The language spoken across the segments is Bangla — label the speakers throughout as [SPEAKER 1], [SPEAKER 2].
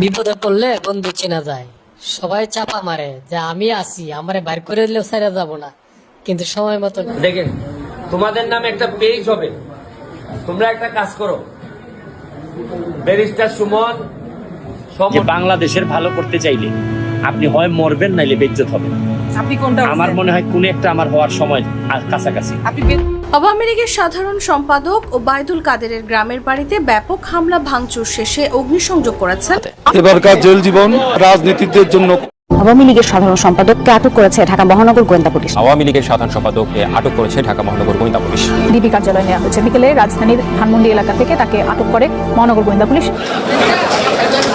[SPEAKER 1] বিপদে পড়লে বন্ধু চেনা যায়। সবাই চাপা মারে যে আমি আসি আমারে বাইর করে দিলেও সাইরা যাব না। কিন্তু সময় মতো
[SPEAKER 2] দেখেন তোমাদের নামে একটা পেজ হবে। তোমরা একটা কাজ করো। ব্যারিস্টার সুমন সব
[SPEAKER 3] বাংলাদেশের ভালো করতে চাইলে আপনি হয় মরবেন নাইলে বেজ্জত হবেন।
[SPEAKER 4] আপনি কোনটা
[SPEAKER 3] আমার মনে হয় কোন একটা আমার হওয়ার সময় আর কাছাকাছি।
[SPEAKER 4] আপনি
[SPEAKER 5] আওয়ামী লীগের সাধারণ সম্পাদক ও বাইদুল কাদেরের গ্রামের বাড়িতে ব্যাপক হামলা ভাঙচুর শেষে অগ্নিসংযোগ করেছেন।
[SPEAKER 6] এবারকার জেল জীবন রাজনীতিদের জন্য
[SPEAKER 7] আওয়ামী লীগের সাধারণ সম্পাদককে আটক করেছে ঢাকা মহানগর গোয়েন্দা পুলিশ।
[SPEAKER 8] আওয়ামী লীগের সাধারণ সম্পাদককে আটক করেছে ঢাকা মহানগর গোয়েন্দা পুলিশ।
[SPEAKER 7] ডিবি কার্যালয়ে নেওয়া হয়েছে। বিকেলে রাজধানীর ধানমন্ডি এলাকা থেকে তাকে আটক করে মহানগর গোয়েন্দা পুলিশ।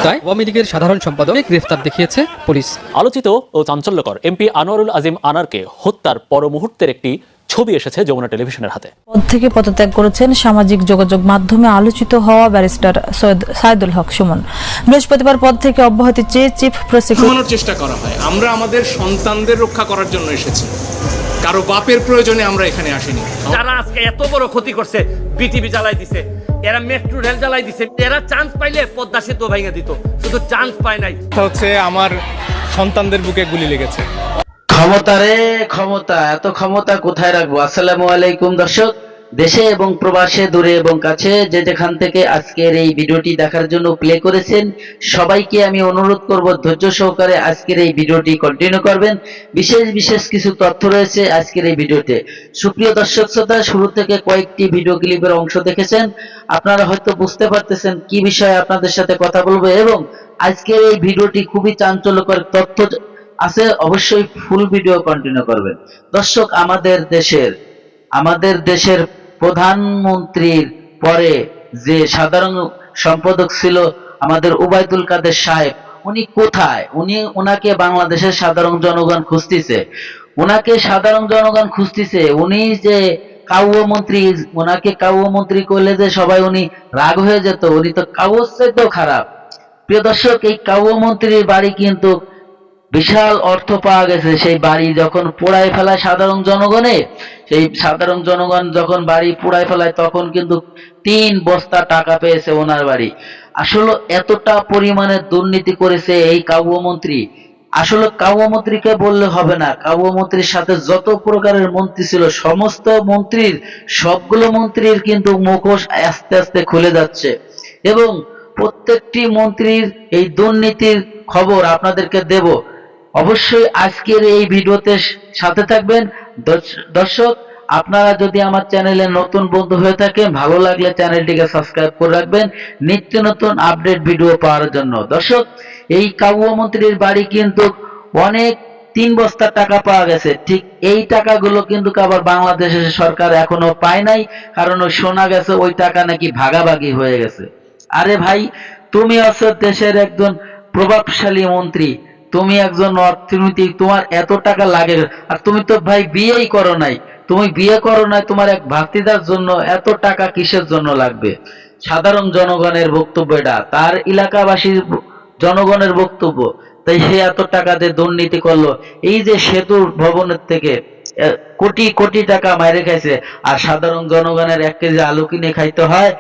[SPEAKER 9] তাই আওয়ামী লীগের সাধারণ সম্পাদক গ্রেফতার দেখিয়েছে পুলিশ।
[SPEAKER 10] আলোচিত ও চাঞ্চল্যকর এমপি আনোয়ারুল আজিম আনারকে হত্যার পর মুহূর্তের একটি ছবি এসেছে যমুনা টেলিভিশনের হাতে।
[SPEAKER 11] পদ থেকে পদত্যাগ করেছেন সামাজিক যোগাযোগ মাধ্যমে আলোচিত হওয়া ব্যারিস্টার সৈয়দ সাইদুল হক সুমন। বৃহস্পতিবার পদ থেকে অব্যাহতি চেয়ে চিফ প্রসিকিউটর
[SPEAKER 12] চেষ্টা করা হয়। আমরা আমাদের সন্তানদের রক্ষা করার জন্য এসেছি। কারও বাপের প্রয়োজনে আমরা এখানে আসিনি।
[SPEAKER 2] যারা আজকে এত বড় ক্ষতি করছে পৃথিবী জ্বালাই দিছে। এরা মেট্রো রেল জ্বালাই দিছে। এরা চান্স পাইলে পদ্মা সেতু ভাঙে দিত। শুধু চান্স পায় নাই।
[SPEAKER 12] হচ্ছে আমার সন্তানদের বুকে গুলি লেগেছে।
[SPEAKER 13] ক্ষমতা রে ক্ষমতা। এত ক্ষমতা কোথায় রাখব? আসসালামু আলাইকুম দর্শক। দেশে এবং প্রবাসে, দূরে এবং কাছে যে যেখান থেকে আজকের এই ভিডিওটি দেখার জন্য প্লে করেছেন, সবাইকে আমি অনুরোধ করব, ধৈর্য সহকারে আজকের এই ভিডিওটি কন্টিনিউ করবেন। বিশেষ বিশেষ কিছু তথ্য রয়েছে আজকের এই ভিডিওতে। সুপ্রিয় দর্শক শ্রোতা, শুরু থেকে কয়েকটি ভিডিও ক্লিপের অংশ দেখেছেন। আপনারা হয়তো বুঝতে পারতেছেন কি বিষয়ে আপনাদের সাথে কথা বলব এবং আজকের এই ভিডিওটি খুবই চাঞ্চল্যকর তথ্য আছে, অবশ্যই ফুল ভিডিও কন্টিনিউ করবেন। দর্শক, আমাদের দেশের আমাদের দেশের প্রধানমন্ত্রীর পরে যে সাধারণ সম্পাদক ছিল আমাদের উবাইদুল কাদের সাহেব, উনি কোথায়? উনি ওনাকে বাংলাদেশের সাধারণ জনগণ খুঁজতেছে। ওনাকে সাধারণ জনগণ খুঁজতেছে, উনি যে কাউয় মন্ত্রী ওনাকে কাউয় মন্ত্রী করলে যে সবাই উনি রাগ হয়ে যেত, উনি তো কাউর চাইতেও খারাপ। প্রিয় দর্শক, এই কাউয় মন্ত্রীর বাড়ি কিন্তু বিশাল অর্থ পাওয়া গেছে। সেই বাড়ি যখন পোড়ায় ফেলায় সাধারণ জনগণে, সেই সাধারণ জনগণ যখন বাড়ি পোড়ায় ফেলায়, তখন কিন্তু তিন বস্তা টাকা পেয়েছে ওনার বাড়ি। আসলে এতটা পরিমাণে দুর্নীতি করেছে এই কাব্য মন্ত্রী আসলে কাব্য মন্ত্রীকে বললে হবে না। কাব্য মন্ত্রীর সাথে যত প্রকারের মন্ত্রী ছিল, সমস্ত মন্ত্রীর, সবগুলো মন্ত্রীর কিন্তু মুখোশ আস্তে আস্তে খুলে যাচ্ছে। এবং প্রত্যেকটি মন্ত্রীর এই দুর্নীতির খবর আপনাদেরকে দেব। অবশ্যই আজকের এই ভিডিওতে সাথে থাকবেন। দর্শ- দর্শক, আপনারা যদি আমার চ্যানেলে নতুন বন্ধু হয়ে থাকেন, ভালো লাগলে চ্যানেলটিকে সাবস্ক্রাইব করে রাখবেন। নিত্য নতুন আপডেট ভিডিও পাওয়ার জন্য। দর্শক, এই কাব্য মন্ত্রীর বাড়ি কিন্তু অনেক তিন বস্তা টাকা পাওয়া গেছে। ঠিক এই টাকাগুলো কিন্তু আবার বাংলাদেশের সরকার এখনও পায় নাই, কারণ শোনা গেছে, ওই টাকা নাকি ভাগাভাগি হয়ে গেছে। আরে ভাই, তুমি আছো দেশের একজন প্রভাবশালী মন্ত্রী। তুমি একজন অর্থনীতিক, তোমার এত টাকা লাগে, আর তুমি তো ভাই বিয়েই করো নাই। তুমি বিয়ে করো নাই, তোমার এক ভাতিদার জন্য এত টাকা কিসের জন্য লাগবে? সাধারণ জনগণের বক্তব্য এটা, তার এলাকাবাসীর জনগণের বক্তব্য। তাই সে এত টাকা দিয়ে দুর্নীতি করল। এই যে সেতু ভবনের থেকে কোটি কোটি টাকা মাইরে খাইছে, আর সাধারণ জনগণের এক কেজি আলু কিনে খাইতে হয়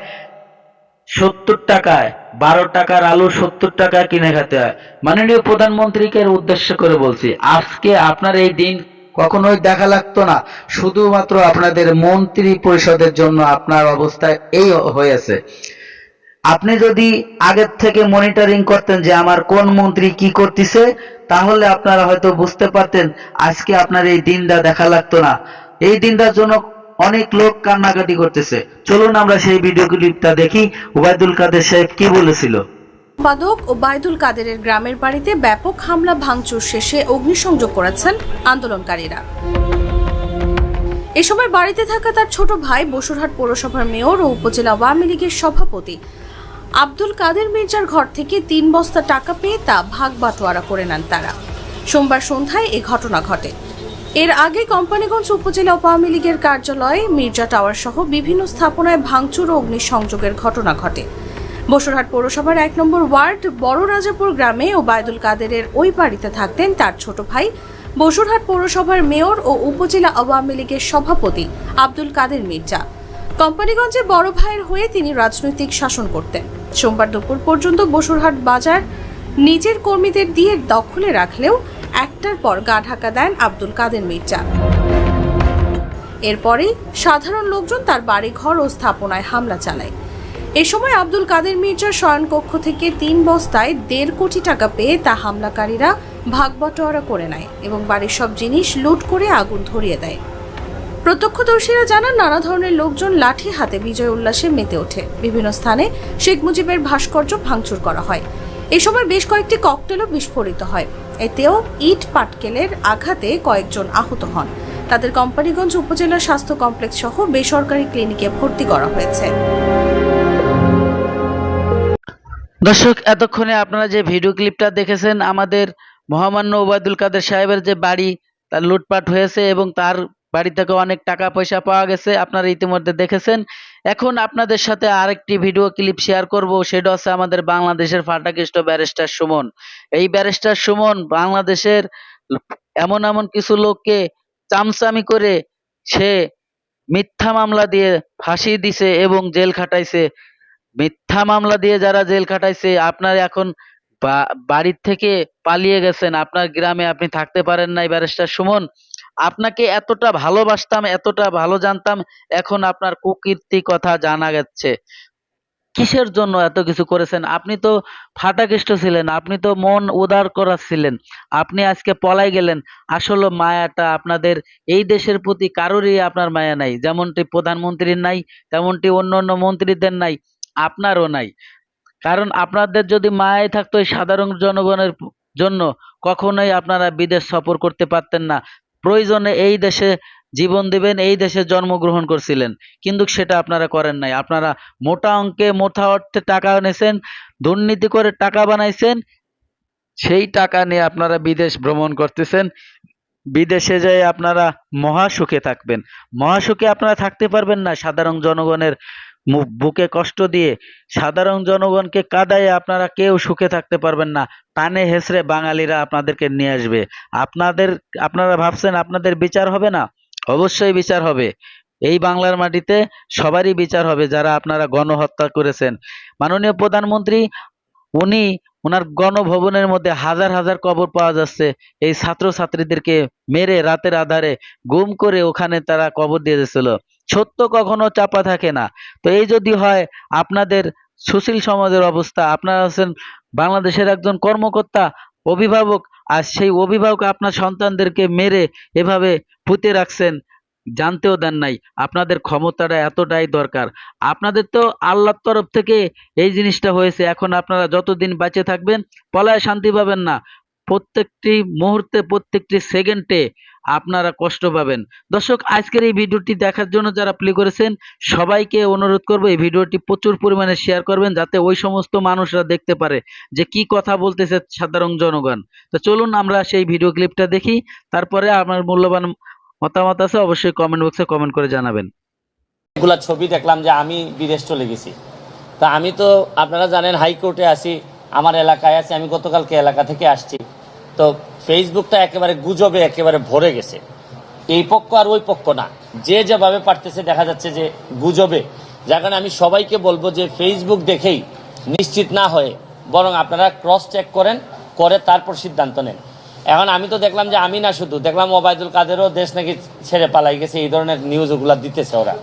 [SPEAKER 13] সত্তর টাকায়, বারো টাকার আলু সত্তর টাকা কিনে খেতে হয়। মাননীয় প্রধানমন্ত্রীকে উদ্দেশ্য করে বলছি, আজকে আপনার এই দিন কখনোই দেখা লাগতো না। শুধুমাত্র আপনাদের মন্ত্রী পরিষদের জন্য আপনার অবস্থা এই হয়েছে। আপনি যদি আগের থেকে মনিটরিং করতেন যে আমার কোন মন্ত্রী কি করতেছে, তাহলে আপনারা হয়তো বুঝতে পারতেন, আজকে আপনার এই দিনটা দেখা লাগতো না। এই দিনটার জন্য অনেক লোক কান্নাকাটি করতেছে। চলুন আমরা সেই ভিডিও ক্লিপটা দেখি, ওবায়দুল কাদের সাহেব কি বলেছিল?
[SPEAKER 5] সম্পাদক ও বাইদুল কাদেরের গ্রামের বাড়িতে ব্যাপক হামলা ভাঙচুর শেষে অগ্নিসংযোগ করেছেন আন্দোলনকারীরা। এ সময় বাড়িতে থাকা তার ছোট ভাই বসুরহাট পৌরসভার মেয়র ও উপজেলা আওয়ামী লীগের সভাপতি আব্দুল কাদের মির্জার ঘর থেকে তিন বস্তা টাকা পেয়ে তা ভাগ বাটোয়ারা করে নেন তারা। সোমবার সন্ধ্যায় এ ঘটনা ঘটে। এর আগে কোম্পানিগঞ্জ উপজেলা আওয়ামী লীগের কার্যালয়ে মির্জা টাওয়ার সহ বিভিন্ন স্থাপনায় ভাঙচুর ও অগ্নিসংযোগের ঘটনা ঘটে। বসুরহাট পৌরসভার এক নম্বর ওয়ার্ড বড় রাজাপুর গ্রামে ওবায়দুল কাদেরের ওই বাড়িতে থাকতেন তার ছোট ভাই বসুরহাট পৌরসভার মেয়র ও উপজেলা আওয়ামী লীগের সভাপতি আব্দুল কাদের মির্জা। কোম্পানিগঞ্জে বড় ভাইয়ের হয়ে তিনি রাজনৈতিক শাসন করতেন। সোমবার দুপুর পর্যন্ত বসুরহাট বাজার নিজের কর্মীদের দিয়ে দখলে রাখলেও একটার পর গা ঢাকা দেন আব্দুল কাদের মির্জা। এরপরেই সাধারণ লোকজন তার বাড়িঘর ও স্থাপনায় হামলা চালায়। এ সময় আব্দুল কাদের মির্জার শয়নকক্ষ থেকে তিন বস্তায় দেড় কোটি টাকা পেয়ে তা হামলাকারীরা ভাগবটোয়ারা করে নেয় এবং বাড়ির সব জিনিস লুট করে আগুন ধরিয়ে দেয়। প্রত্যক্ষদর্শীরা জানান, নানা ধরনের লোকজন লাঠি হাতে বিজয় উল্লাসে মেতে ওঠে। বিভিন্ন স্থানে শেখ মুজিবের ভাস্কর্য ভাঙচুর করা হয়। এ সময় বেশ কয়েকটি ককটেলও বিস্ফোরিত হয়। এতেও ইট পাটকেলের আঘাতে কয়েকজন আহত হন। তাদের কোম্পানিগঞ্জ উপজেলা স্বাস্থ্য কমপ্লেক্স সহ বেসরকারি ক্লিনিকে ভর্তি করা হয়েছে।
[SPEAKER 13] দর্শক, এতক্ষণে আপনারা যে ভিডিও ক্লিপটা দেখেছেন, আমাদের মহামান্য ওবায়দুল কাদের সাহেবের যে বাড়ি, তার লুটপাট হয়েছে এবং তার বাড়ি থেকে অনেক টাকা পয়সা পাওয়া গেছে, আপনারা ইতিমধ্যে দেখেছেন। এখন আপনাদের সাথে আরেকটি ভিডিও ক্লিপ শেয়ার করব, সেটা হচ্ছে আমাদের বাংলাদেশের ফাটাকৃষ্ট ব্যারিস্টার সুমন। এই ব্যারিস্টার সুমন বাংলাদেশের এমন এমন কিছু লোককে চামচামি করে সে মিথ্যা মামলা দিয়ে ফাঁসি দিছে এবং জেল খাটাইছে। মিথ্যা মামলা দিয়ে যারা জেল খাটাইছে, আপনার এখন বাড়ির থেকে পালিয়ে গেছেন, আপনার গ্রামে আপনি থাকতে পারেন নাই ব্যারিস্টার সুমন। আপনাকে এতটা ভালোবাসতাম, এতটা ভালো জানতাম, এখন আপনার কুকীর্তি কথা জানা যাচ্ছে কিসের জন্য এত কিছু করেছেন? আপনি তো ফাটাকেষ্ট ছিলেন, আপনি তো মন উদার করা ছিলেন, আপনি আজকে পলাই গেলেন। আসলে মায়াটা আপনাদের এই দেশের প্রতি কারোরই আপনার মায়া নাই। যেমনটি প্রধানমন্ত্রীর নাই, তেমনটি অন্য অন্য মন্ত্রীদের নাই, আপনারও নাই। কারণ আপনাদের যদি মায়াই থাকতো সাধারণ জনগণের জন্য, কখনোই আপনারা বিদেশ সফর করতে পারতেন না। প্রয়োজনে এই দেশে জীবন দিবেন, এই দেশে জন্মগ্রহণ করছিলেন। কিন্তু সেটা আপনারা করেন নাই। আপনারা মোটা অঙ্কে মোটা অর্থে টাকা এনেছেন, দুর্নীতি করে টাকা বানাইছেন, সেই টাকা নিয়ে আপনারা বিদেশ ভ্রমণ করতেছেন। বিদেশে যেয়ে আপনারা মহা সুখে থাকবেন। মহা সুখে আপনারা থাকতে পারবেন না, সাধারণ জনগণের বুকে কষ্ট দিয়ে সাধারণ জনগণকে কাদায়ে আপনারা কেউ সুখে থাকতে পারবেন না। টানে হেসড়ে বাঙালিরা আপনাদেরকে নিয়ে আসবে। আপনাদের, আপনারা ভাবছেন আপনাদের বিচার হবে না? অবশ্যই বিচার হবে। এই বাংলার মাটিতে সবারই বিচার হবে যারা আপনারা গণহত্যা করেছেন। মাননীয় প্রধানমন্ত্রী, উনি ওনার গণভবনের মধ্যে হাজার হাজার কবর পাওয়া যাচ্ছে। এই ছাত্র ছাত্রীদেরকে মেরে রাতের আধারে গুম করে ওখানে তারা কবর দিয়ে দিয়েছিল। সত্য কখনো চাপা থাকে না। তো এই যদি হয়, আপনাদের সুশীল সমাজের অবস্থা, আপনারা হচ্ছেন বাংলাদেশের একজন কর্মকর্তা, অভিভাবক, আর সেই অভিভাবক আপনার সন্তানদেরকে মেরে এভাবে পুঁতে রাখছেন, জানতেও দেন নাই। আপনাদের ক্ষমতাটা এতটাই দরকার। আপনাদের তো আল্লাহর তরফ থেকে এই জিনিসটা হয়েছে। এখন আপনারা যতদিন বেঁচে থাকবেন, পলায় শান্তি পাবেন না। প্রত্যেকটি মুহূর্তে, প্রত্যেকটি সেকেন্ডে আপনারা কষ্ট পাবেন। দর্শক, আজকের এই ভিডিওটি দেখার জন্য যারা প্লে করেছেন, সবাইকে অনুরোধ করব এই ভিডিওটি প্রচুর পরিমাণে শেয়ার করবেন যাতে ওই সমস্ত মানুষরা দেখতে পারে যে কি কথা বলতেছে সাধারণ জনগণ। তো চলুন আমরা সেই ভিডিও ক্লিপটা দেখি, তারপরে আমার মূল্যবান মতামত আছে অবশ্যই কমেন্ট বক্সে কমেন্ট করে জানাবেন।
[SPEAKER 3] এগুলা ছবি দেখলাম যে আমি বিদেশ চলে গেছি। তা আমি তো, আপনারা জানেন হাইকোর্টে আছি, আমার এলাকায় আছি, আমি গতকালকে এলাকা থেকে আসছি। তো ফেসবুকটা একেবারে গুজবে, একেবারে ভরে গেছে। এই পক্ষ আর ওই পক্ষ না। যে যেভাবে পারতেছে, দেখা যাচ্ছে যে গুজবে। যার কারণে আমি সবাইকে বলব যে ফেসবুক দেখেই নিশ্চিত না হয়ে বরং আপনারা ক্রস চেক করেন, করে তারপর সিদ্ধান্ত নেন। এখন আমি তো দেখলাম যে আমি না শুধু, দেখলাম ওবায়দুল কাদেরও দেশ নাকি ছেড়ে পালাই গেছে, এই ধরনের নিউজ ওগুলা দিতেছে ওরা।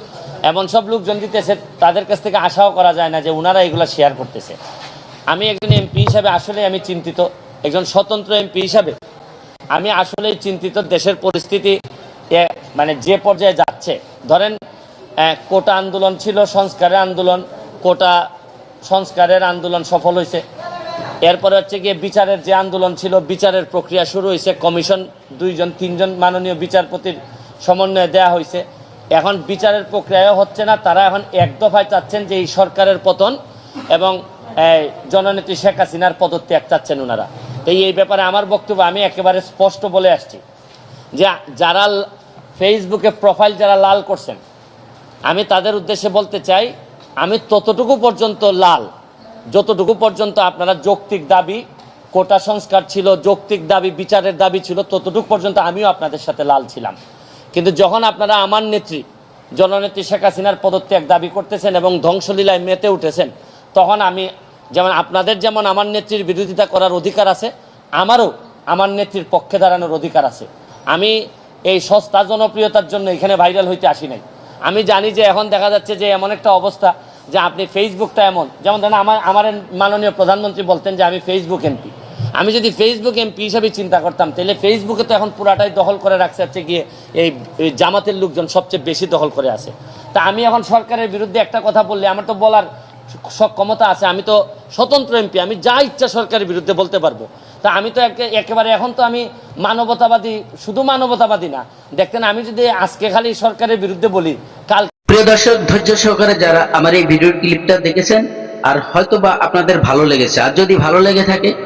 [SPEAKER 3] এমন সব লোকজন দিতেছে, তাদের কাছ থেকে আশাও করা যায় না যে ওনারা এগুলা শেয়ার করতেছে। আমি একজন এমপি হিসাবে আসলে আমি চিন্তিত। একজন স্বতন্ত্র এমপি হিসাবে। আমি আসলেই চিন্তিত দেশের পরিস্থিতি মানে যে পর্যায়ে যাচ্ছে। ধরেন কোটা আন্দোলন ছিল, সংস্কারের আন্দোলন। কোটা সংস্কারের আন্দোলন সফল হয়েছে। এরপরে হচ্ছে গিয়ে বিচারের যে আন্দোলন ছিল, বিচারের প্রক্রিয়া শুরু হয়েছে। কমিশন দুইজন, তিনজন মাননীয় বিচারপতির সমন্বয়ে দেয়া হয়েছে। এখন বিচারের প্রক্রিয়াও হচ্ছে না। তারা এখন এক দফায় চাচ্ছেন যে এই সরকারের পতন এবং জননেত্রী শেখ হাসিনার পদত্যাগ চাচ্ছেন ওনারা। তো এই ব্যাপারে আমার বক্তব্য আমি একেবারে স্পষ্ট বলে আসছি। যে যারা ফেসবুকে প্রোফাইল যারা লাল করছেন, আমি তাদের উদ্দেশ্যে বলতে চাই, আমি ততটুকু পর্যন্ত লাল। যতটুকু পর্যন্ত আপনারা যৌক্তিক দাবি, কোটা সংস্কার ছিল, যৌক্তিক দাবি, বিচারের দাবি ছিল, ততটুকু পর্যন্ত আমিও আপনাদের সাথে লাল ছিলাম। কিন্তু যখন আপনারা আমার নেত্রী, জননেত্রী শেখ হাসিনার পদত্যাগ দাবি করতেছেন এবং ধ্বংসলীলায় মেতে উঠেছেন, তখন আমি যেমন আপনাদের যেমন আমার নেত্রীর বিরোধিতা করার অধিকার আছে, আমারও আমার নেত্রীর পক্ষে দাঁড়ানোর অধিকার আছে। আমি এই সস্তা জনপ্রিয়তার জন্য এখানে ভাইরাল হইতে আসি নাই। আমি জানি যে এখন দেখা যাচ্ছে যে এমন একটা অবস্থা যে আপনি ফেসবুকটা এমন, যেমন ধরেন আমার আমার মাননীয় প্রধানমন্ত্রী বলতেন যে আমি ফেসবুক এমপি। আমি যদি ফেসবুক এমপি হিসাবে চিন্তা করতাম, তাহলে ফেসবুকে তো এখন পুরাটাই দখল করে রাখছে হচ্ছে গিয়ে এই জামাতের লোকজন সবচেয়ে বেশি দখল করে আছে। তা আমি এখন সরকারের বিরুদ্ধে একটা কথা বললে, আমার তো বলার সব ক্ষমতা আছে। আমি তো স্বতন্ত্র এমপি আমি যা ইচ্ছা সরকারের বিরুদ্ধে বলতে পারব। তা আমি তো একে- একেবারে এখন তো আমি মানবতাবাদী, শুধু মানবতাবাদী না। দেখতেন, আমি যদি আজকে খালি সরকারের বিরুদ্ধে বলি, কাল
[SPEAKER 13] প্রিয় দর্শক, ধৈর্য সহকারে যারা আমার এই ভিডিও ক্লিপটা দেখেছেন, আর হয়তো বা আপনাদের ভালো লেগেছে, আর যদি ভালো লেগে থাকে